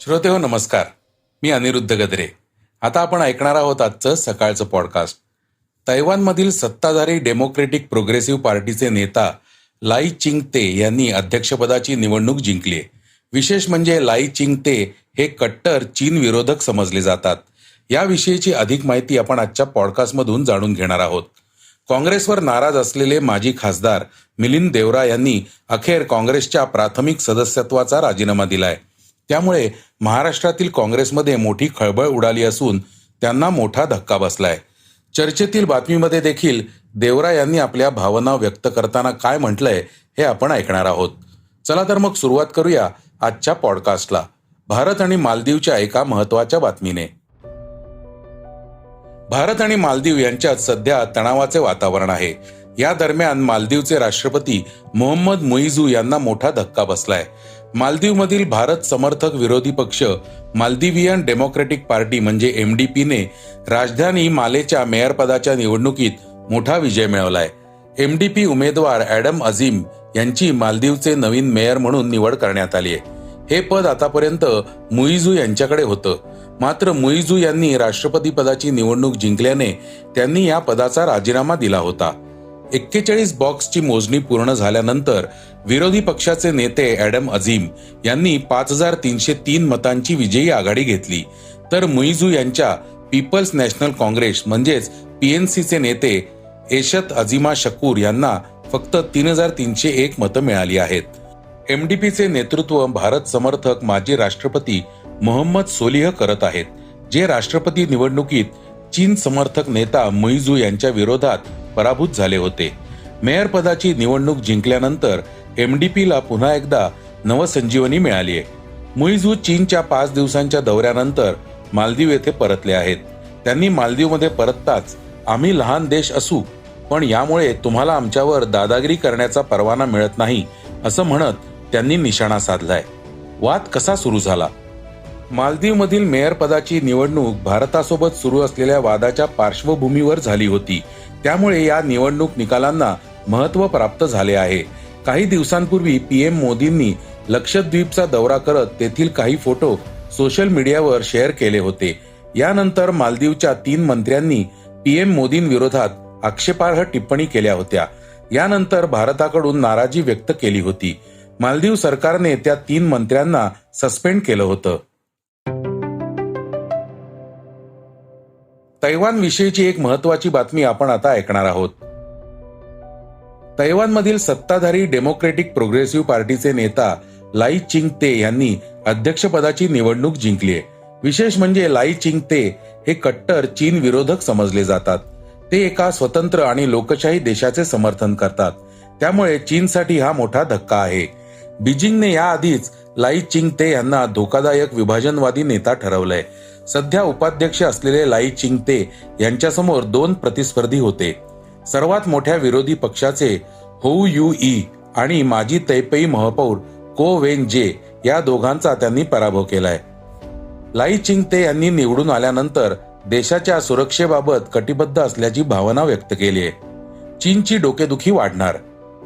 श्रोते हो नमस्कार. मी अनिरुद्ध गद्रे. आता आपण ऐकणार आहोत आजचं सकाळचं पॉडकास्ट तैवानमधील सत्ताधारी डेमोक्रेटिक प्रोग्रेसिव्ह पार्टीचे नेता लाई चिंग ते यांनी अध्यक्षपदाची निवडणूक जिंकली आहे. विशेष म्हणजे लाई चिंग ते हे कट्टर चीन विरोधक समजले जातात. याविषयीची अधिक माहिती आपण आजच्या पॉडकास्टमधून जाणून घेणार आहोत. काँग्रेसवर नाराज असलेले माजी खासदार मिलिंद देवरा यांनी अखेर काँग्रेसच्या प्राथमिक सदस्यत्वाचा राजीनामा दिलाय. त्यामुळे महाराष्ट्रातील काँग्रेसमध्ये मोठी खळबळ उडाली असून त्यांना मोठा धक्का बसलाय. चर्चेतील बातमीमध्ये देखील देवरा यांनी आपल्या भावना व्यक्त करताना काय म्हटलंय हे आपण ऐकणार आहोत. चला तर मग सुरुवात करूया आजच्या पॉडकास्टला. भारत आणि मालदीवच्या एका महत्त्वाच्या बातमीने. भारत आणि मालदीव यांच्यात सध्या तणावाचे वातावरण आहे. या दरम्यान मालदीवचे राष्ट्रपती मोहम्मद मुईझू यांना मोठा धक्का बसलाय. मालदीवमधील भारत समर्थक विरोधी पक्ष मालदिवियन डेमोक्रेटिक पार्टी म्हणजे एम डी पीने राजधानी मालेच्या मेयरपदाच्या निवडणुकीत मोठा विजय मिळवलाय. एम डी पी उमेदवार ॲडम अझीम यांची मालदीवचे नवीन मेयर म्हणून निवड करण्यात आली आहे हे पद आतापर्यंत मुईजू यांच्याकडे होतं. मात्र मुईजू यांनी राष्ट्रपती पदाची निवडणूक जिंकल्याने त्यांनी या पदाचा राजीनामा दिला होता. एक्केचाळीस बॉक्सची मोजणी पूर्ण झाल्यानंतर विरोधी पक्षाचे नेते ॲडम अझीम यांनी पाच हजार तीनशे तीन मतांची विजयी आघाडी घेतली. तर मुइझू यांच्या पीपल्स नॅशनल काँग्रेस म्हणजेच पीएनसीचे नेते एशत अझिमा शकूर यांना फक्त तीन हजार तीनशे एक मतं मिळाली आहेत. एमडीपीचे नेतृत्व भारत समर्थक माजी राष्ट्रपती मोहम्मद सोलिह करत आहेत जे राष्ट्रपती निवडणुकीत चीन समर्थक नेता मुइझू यांच्या विरोधात पराभूत झाले होते. मेयर पदाची निवडणूक जिंकल्यानंतर एमडीपीला पुन्हा एकदा नवसंजीवनी मिळाली आहे. मुइझू चीनच्या पाच दिवसांच्या दौऱ्यानंतर मालदीव येथे परतले आहेत. त्यांनी मालदीवमध्ये परतताच आम्ही लहान देश असू पण यामुळे तुम्हाला आमच्यावर दादागिरी करण्याचा परवाना मिळत नाही असं म्हणत त्यांनी निशाणा साधलाय. वाद कसा सुरू झाला? मालदीवमधील मेयर पदाची निवडणूक भारतासोबत सुरू असलेल्या वादाच्या पार्श्वभूमीवर झाली होती. त्यामुळे या निवडणूक निकालांना महत्त्व प्राप्त झाले आहे. काही दिवसांपूर्वी पीएम मोदींनी लक्षद्वीपचा दौरा करत तेथील काही फोटो सोशल मीडियावर शेअर केले होते. यानंतर मालदीवच्या तीन मंत्र्यांनी पीएम मोदींविरोधात आक्षेपार्ह टिप्पणी केल्या होत्या. यानंतर भारताकडून नाराजी व्यक्त केली होती. मालदीव सरकारने त्या तीन मंत्र्यांना सस्पेंड केलं होतं. तैवान विषयीची एक महत्वाची बातमी आपण आता ऐकणार आहोत. तैवानमधील सत्ताधारी डेमोक्रेटिक प्रोग्रेसिव्ह पार्टीचे नेता लाई चिंग ते यांनी अध्यक्षपदाची निवडणूक जिंकली आहे. विशेष म्हणजे लाई चिंग ते हे कट्टर चीन विरोधक समजले जातात. ते एका स्वतंत्र आणि लोकशाही देशाचे समर्थन करतात. त्यामुळे चीनसाठी हा मोठा धक्का आहे. बीजिंगने याआधीच लाई चिंग ते यांना धोकादायक विभाजनवादी नेता ठरवलंय. सध्या उपाध्यक्ष असलेले लाई चिंग ते यांच्यासमोर दोन प्रतिस्पर्धी होते. सर्वात मोठ्या विरोधी पक्षाचे होऊ यू ई आणि माजी तैपेई महापौर को वेन जे या दोघांचा त्यांनी पराभव केलाय. लाई चिंग ते यांनी निवडून आल्यानंतर देशाच्या सुरक्षेबाबत कटिबद्ध असल्याची भावना व्यक्त केली आहे. चीनची डोकेदुखी वाढणार.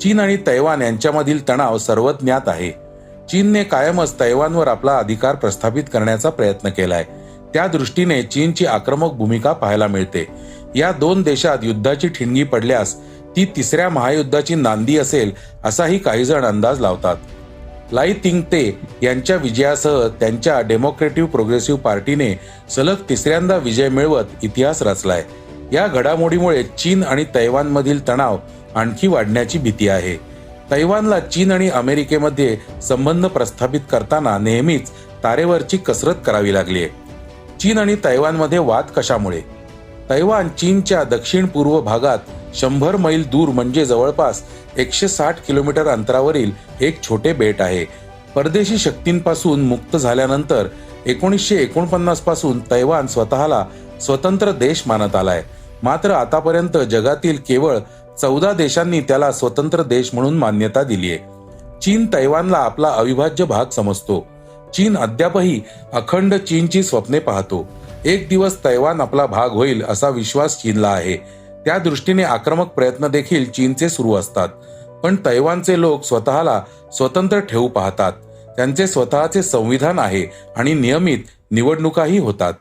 चीन आणि तैवान यांच्यामधील तणाव सर्वज्ञात आहे. चीनने कायमच तैवानवर आपला अधिकार प्रस्थापित करण्याचा प्रयत्न केलाय. त्या दृष्टीने चीनची आक्रमक भूमिका पाहायला मिळते. या दोन देशात युद्धाची ठिणगी पडल्यास ती तिसऱ्या महायुद्धाची नांदी असेल असाही काही जण अंदाज लावतात. लाई तिंग ते यांच्या विजयासह त्यांच्या डेमोक्रेटिव्ह प्रोग्रेसिव्ह पार्टीने सलग तिसऱ्यांदा विजय मिळवत इतिहास रचलाय. या घडामोडीमुळे चीन आणि तैवानमधील तणाव आणखी वाढण्याची भीती आहे. तैवानला चीन आणि अमेरिकेमध्ये संबंध प्रस्थापित करताना नेहमीच तारेवरची कसरत करावी लागली आहे. चीन आणि तैवानमध्ये वाद कशामुळे? तैवान चीनच्या दक्षिण पूर्व भागात शंभर मैल दूर म्हणजे जवळपास एकशे साठ किलोमीटर अंतरावरील एक छोटे बेट आहे. परदेशी शक्तींपासून मुक्त झाल्यानंतर एकोणीसशे एकोणपन्नासपासून तैवान स्वतःला स्वतंत्र देश मानत आलाय. मात्र आतापर्यंत जगातील केवळ चौदा देशांनी त्याला स्वतंत्र देश म्हणून मान्यता दिली आहे. चीन तैवानला आपला अविभाज्य भाग समजतो. चीन अद्यापही अखंड चीनची स्वप्ने पाहतो. एक दिवस तैवान आपला भाग होईल असा विश्वास चीनला आहे. त्या दृष्टीने आक्रमक प्रयत्न देखील चीनचे सुरू असतात. पण तैवानचे लोक स्वतःला स्वतंत्र ठेवू पाहतात. त्यांचे स्वतःचे संविधान आहे आणि नियमित निवडणुकाही होतात.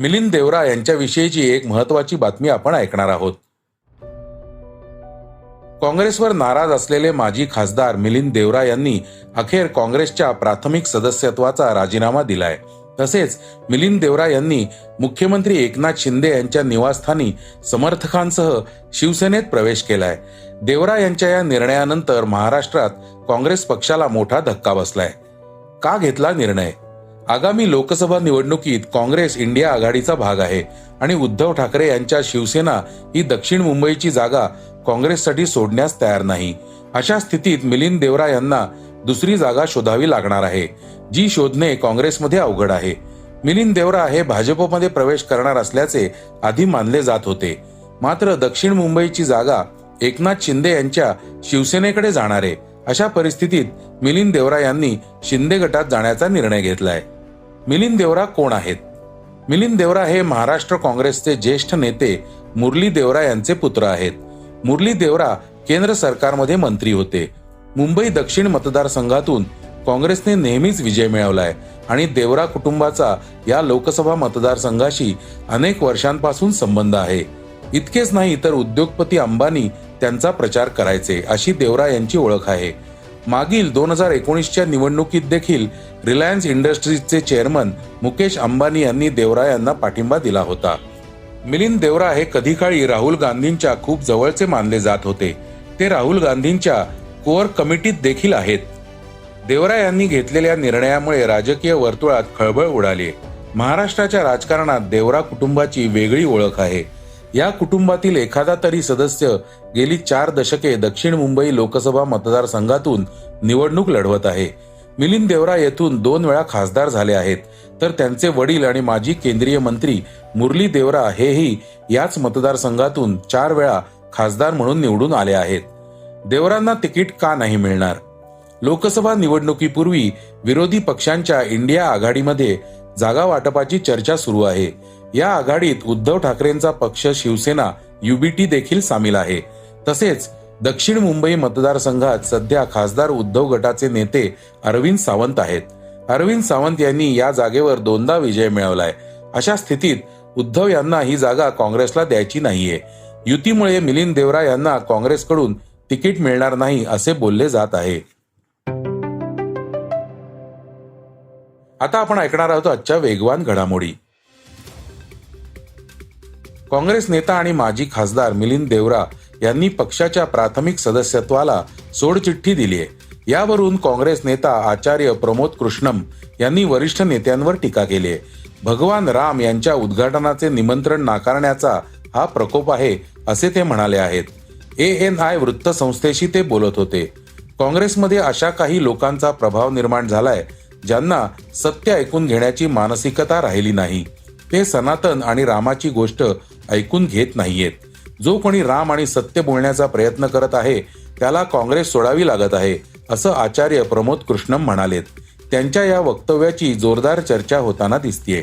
मिलिंद देवरा यांच्याविषयीची एक महत्वाची बातमी आपण ऐकणार आहोत. काँग्रेसवर नाराज असलेले माजी खासदार मिलिंद देवरा यांनी अखेर काँग्रेसच्या प्राथमिक सदस्यत्वाचा राजीनामा दिलाय. तसेच मिलिंद देवरा यांनी मुख्यमंत्री एकनाथ शिंदे यांच्या निवासस्थानी समर्थकांसह शिवसेनेत प्रवेश केलाय. देवरा यांच्या या निर्णयानंतर महाराष्ट्रात काँग्रेस पक्षाला मोठा धक्का बसलाय. का घेतला निर्णय? आगामी लोकसभा निवडणुकीत काँग्रेस इंडिया आघाडीचा भाग आहे आणि उद्धव ठाकरे यांच्या शिवसेना ही दक्षिण मुंबईची जागा काँग्रेससाठी सोडण्यास तयार नाही. अशा स्थितीत मिलिंद देवरा यांना दुसरी जागा शोधावी लागणार आहे जी शोधणे काँग्रेसमध्ये अवघड आहे. मिलिंद देवरा हे भाजपमध्ये प्रवेश करणार असल्याचे आधी मानले जात होते. मात्र दक्षिण मुंबईची जागा एकनाथ शिंदे यांच्या शिवसेनेकडे जाणार आहे. अशा परिस्थितीत मिलिंद देवरा यांनी शिंदे गटात जाण्याचा निर्णय घेतलाय. मिलिंद देवरा कोण आहेत? मिलिंद देवरा हे महाराष्ट्र काँग्रेसचे ज्येष्ठ नेते मुरली देवरा यांचे पुत्र आहेत. मुरली देवरा केंद्र सरकारमध्ये मंत्री होते. मुंबई दक्षिण मतदारसंघातून काँग्रेसने नेहमीच विजय मिळवलाय आणि देवरा कुटुंबाचा या लोकसभा मतदारसंघाशी अनेक वर्षांपासून संबंध आहे. इतकेच नाही तर उद्योगपती अंबानी त्यांचा प्रचार करायचे अशी देवरा यांची ओळख आहे. मागील दोन हजार एकोणीसच्या निवडणुकीत देखील रिलायन्स इंडस्ट्रीजचे चेअरमन मुकेश अंबानी यांनी देवरा यांना पाठिंबा दिला होता. मिलिंद देवरा हे कधी काळी राहुल गांधींच्या खूप जवळचे मानले जात होते. ते राहुल गांधींच्या कोअर कमिटीत देखील आहेत. देवरा यांनी घेतलेल्या निर्णयामुळे राजकीय वर्तुळात खळबळ उडाली. महाराष्ट्राच्या राजकारणात देवरा कुटुंबाची वेगळी ओळख आहे. या कुटुंबातील एखादा तरी सदस्य गेली चार दशके दक्षिण मुंबई लोकसभा मतदारसंघातून निवडणूक लढवत आहे. मिलिंद देवरा येथून दोन वेळा खासदार झाले आहेत. तर त्यांचे वडील आणि माजी केंद्रीय मंत्री मुरली देवरा हेही याच मतदारसंघातून चार वेळा खासदार म्हणून निवडून आले आहेत. देवरांना तिकीट का नाही मिळणार? लोकसभा निवडणुकीपूर्वी विरोधी पक्षांच्या इंडिया आघाडीमध्ये जागा वाटपाची चर्चा सुरू आहे. या आघाडीत उद्धव ठाकरेंचा पक्ष शिवसेना युबीटी देखील सामील आहे. तसेच दक्षिण मुंबई मतदारसंघात सध्या खासदार उद्धव गटाचे नेते अरविंद सावंत आहेत. अरविंद सावंत यांनी या जागेवर दोनदा विजय मिळवलाय. अशा स्थितीत उद्धव यांना ही जागा काँग्रेसला द्यायची नाहीये. युतीमुळे मिलिंद देवरा यांना काँग्रेसकडून तिकीट मिळणार नाही असे बोलले जात आहे. आता आपण ऐकणार आहोत आजच्या वेगवान घडामोडी. काँग्रेस नेता आणि माजी खासदार मिलिंद देवरा यांनी पक्षाच्या प्राथमिक सदस्यत्वाला सोडचिठ्ठी दिली आहे. यावरून काँग्रेस नेता आचार्य प्रमोद कृष्णम यांनी वरिष्ठ नेत्यांवर टीका केली आहे. भगवान राम यांच्या उद्घाटनाचे निमंत्रण नाकारण्याचा हा प्रकोप आहे असे ते म्हणाले आहेत. ए एन आय वृत्तसंस्थेशी ते बोलत होते. काँग्रेसमध्ये अशा काही लोकांचा प्रभाव निर्माण झालाय ज्यांना सत्य ऐकून घेण्याची मानसिकता राहिली नाही. ते सनातन आणि रामाची गोष्ट ऐकून घेत नाहीयेत. जो कोणी राम आणि सत्य बोलण्याचा प्रयत्न करत आहे त्याला काँग्रेस सोडावी लागत आहे असं आचार्य प्रमोद कृष्णम म्हणालेत. त्यांच्या या वक्तव्याची जोरदार चर्चा होताना दिसतीये.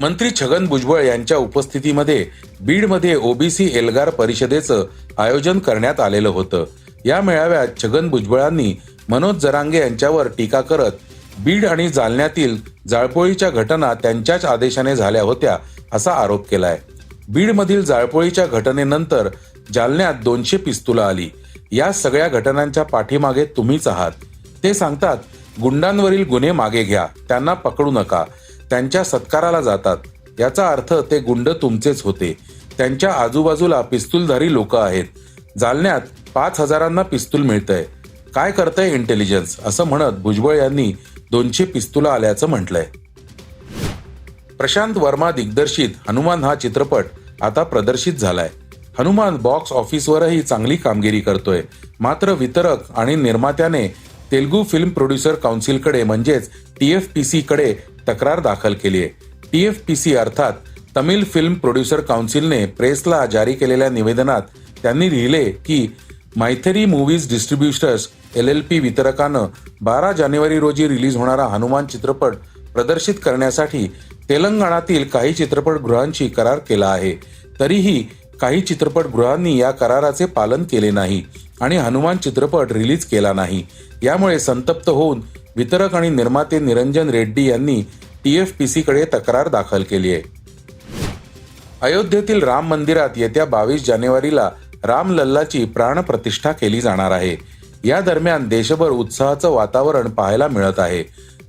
मंत्री छगन भुजबळ यांच्या उपस्थितीमध्ये बीडमध्ये ओबीसी एल्गार परिषदेचं आयोजन करण्यात आलेलं होतं. या मेळाव्यात छगन भुजबळांनी मनोज जरांगे यांच्यावर टीका करत बीड आणि जालन्यातील जाळपोळीच्या घटना त्यांच्याच आदेशाने झाल्या होत्या असा आरोप केलाय. बीडमधील जाळपोळीच्या घटनेनंतर जालन्यात दोनशे पिस्तुलं आली. या सगळ्या घटनांच्या पाठीमागे तुम्हीच आहात. ते सांगतात गुंडांवरील गुन्हे मागे घ्या त्यांना पकडू नका त्यांच्या सत्काराला जातात. याचा अर्थ ते गुंड तुमचेच होते. त्यांच्या आजूबाजूला पिस्तूलधारी लोक आहेत. जालन्यात पाच हजारांना पिस्तूल मिळतंय. काय करतंय इंटेलिजन्स? असं म्हणत भुजबळ यांनी दोनशे पिस्तुलं आल्याचं म्हटलंय. प्रशांत वर्मा दिग्दर्शित हनुमान हा चित्रपट आता प्रदर्शित झालाय. हनुमान बॉक्स ऑफिसवरही चांगली कामगिरी करतोय. मात्र वितरक आणि निर्मात्याने तेलुगू फिल्म प्रोड्युसर काउन्सिलकडे म्हणजेच टी एफ टीएफपीसी कडे तक्रार दाखल केली आहे. टी एफ टी सी अर्थात तमिळ फिल्म प्रोड्युसर काउन्सिलने प्रेसला जारी केलेल्या निवेदनात त्यांनी लिहिले की Mythri movies distributors L L P वितरकानं बारा जानेवारी रोजी रिलीज होणारा हनुमान चित्रपट प्रदर्शित करण्यासाठी तेलंगणातील काही चित्रपटगृहांशी करार केला आहे. तरीही काही चित्रपटगृहांनी या कराराचे पालन केले नाही आणि हनुमान चित्रपट रिलीज केला नाही. यामुळे संतप्त होऊन वितरक आणि निर्माते निरंजन रेड्डी यांनी टीएफपीसी कडे तक्रार दाखल केली आहे. अयोध्येतील राम मंदिरात येत्या बावीस जानेवारीला रामलल्लाची प्राणप्रतिष्ठा केली जाणार आहे. या दरम्यान देशभर उत्साहाचं वातावरण पाहायला मिळत आहे.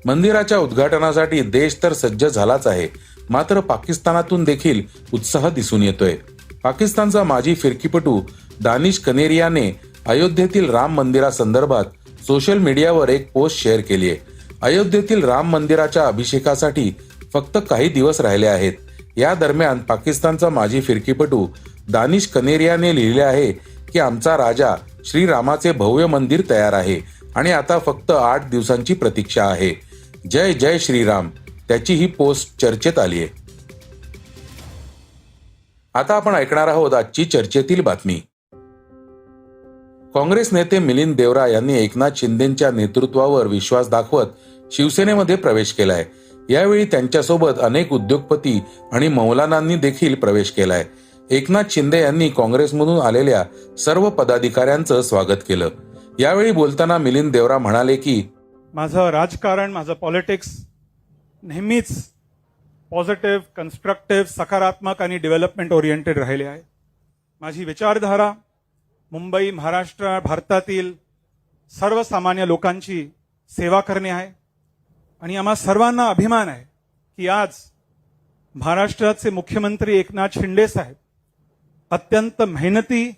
मंदिराच्या उद्घाटनासाठी देश तर सज्ज झालाच आहे. मात्र पाकिस्तानातून देखील उत्साह दिसून येतोय. पाकिस्तानचा माजी फिरकीपटू दानिश कनेरियाने अयोध्येतील राम मंदिरासंदर्भात सोशल मीडियावर एक पोस्ट शेअर केली आहे. अयोध्येतील राम मंदिराच्या अभिषेकासाठी फक्त काही दिवस राहिले आहेत. या दरम्यान पाकिस्तानचा माजी फिरकीपटू दानिश कनेरियाने लिहिले आहे की आमचा राजा श्रीरामाचे भव्य मंदिर तयार आहे आणि आता फक्त आठ दिवसांची प्रतीक्षा आहे. जय जय श्रीराम. त्याची ही पोस्ट चर्चेत आली आहे. आता आपण ऐकणार आहोत आजची चर्चेतील बातमी. काँग्रेस नेते मिलिंद देवरा यांनी एकनाथ शिंदेच्या नेतृत्वावर विश्वास दाखवत शिवसेनेमध्ये प्रवेश केलाय. यावेळी त्यांच्यासोबत अनेक उद्योगपती आणि मौलानांनी देखील प्रवेश केलाय. एकनाथ शिंदे यांनी काँग्रेसमधून आलेल्या सर्व पदाधिकाऱ्यांचं स्वागत केलं. यावेळी बोलताना मिलिंद देवरा म्हणाले की माझं राजकारण माझं पॉलिटिक्स नेहमीच पॉझिटिव्ह कन्स्ट्रक्टिव्ह सकारात्मक आणि डेव्हलपमेंट ओरिएंटेड राहिले आहे. माझी विचारधारा मुंबई महाराष्ट्र भारतातील सर्वसामान्य लोकांची सेवा करणे आहे. आणि आम्हा सर्वांना अभिमान आहे की आज महाराष्ट्राचे मुख्यमंत्री एकनाथ शिंदे साहेब अत्यंत मेहनती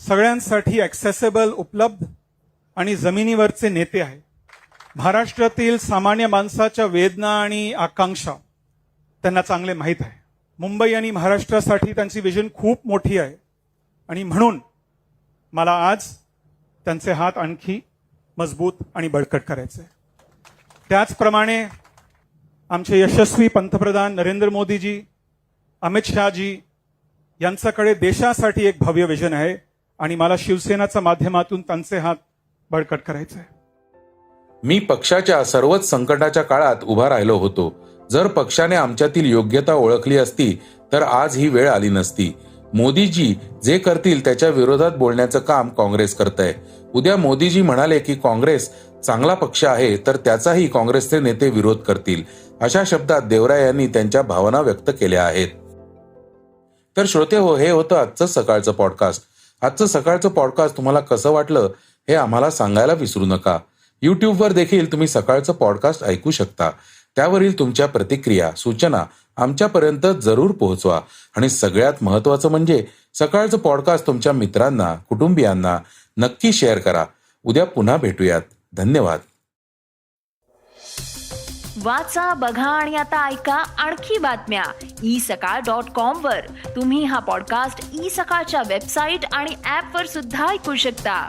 सगळ्यांसाठी ॲक्सेसेबल उपलब्ध आणि जमिनीवरचे नेते आहे महाराष्ट्रातील सामान्य माणसाच्या वेदना आणि आकांक्षा त्यांना चांगले माहीत आहे. मुंबई आणि महाराष्ट्रासाठी त्यांची विजन खूप मोठी आहे. आणि म्हणून मला आज त्यांचे हात आणखी मजबूत आणि बळकट करायचे आहे. त्याचप्रमाणे आमचे यशस्वी पंतप्रधान नरेंद्र मोदीजी अमित शहाजी यांच्याकडे देशासाठी एक भव्य विजन आहे आणि मला शिवसेनाच्या माध्यमातून त्यांचे हात बळकट करायचे आहे. मी पक्षाच्या सर्वच संकटाच्या काळात उभा राहिलो होतो. जर पक्षाने आमच्यातील योग्यता ओळखली असती तर आज ही वेळ आली नसती. मोदीजी जे करतील त्याच्या विरोधात बोलण्याचं काम काँग्रेस करत आहे उद्या मोदीजी म्हणाले की काँग्रेस चांगला पक्ष आहे तर त्याचाही काँग्रेसचे नेते विरोध करतील अशा शब्दात देवरा यांनी त्यांच्या भावना व्यक्त केल्या आहेत. तर श्रोते हो हे होतं आजचं सकाळचं पॉडकास्ट आजचं सकाळचं पॉडकास्ट तुम्हाला कसं वाटलं हे आम्हाला सांगायला विसरू नका. यूट्यूबवर देखील तुम्ही सकाळचं पॉडकास्ट ऐकू शकता. त्यावरील तुमच्या प्रतिक्रिया सूचना आमच्यापर्यंत जरूर पोहोचवा. आणि सगळ्यात महत्वाचं म्हणजे सकाळचं पॉडकास्ट तुमच्या मित्रांना कुटुंबियांना नक्की शेअर करा. उद्या पुन्हा भेटूयात. धन्यवाद. वाचा बघा आणि आता ऐका आणखी बातम्या. ई सकाळ डॉट कॉम वर. तुम्ही हा पॉडकास्ट ई सकाळच्या वेबसाईट आणि ऍप वर सुद्धा ऐकू शकता.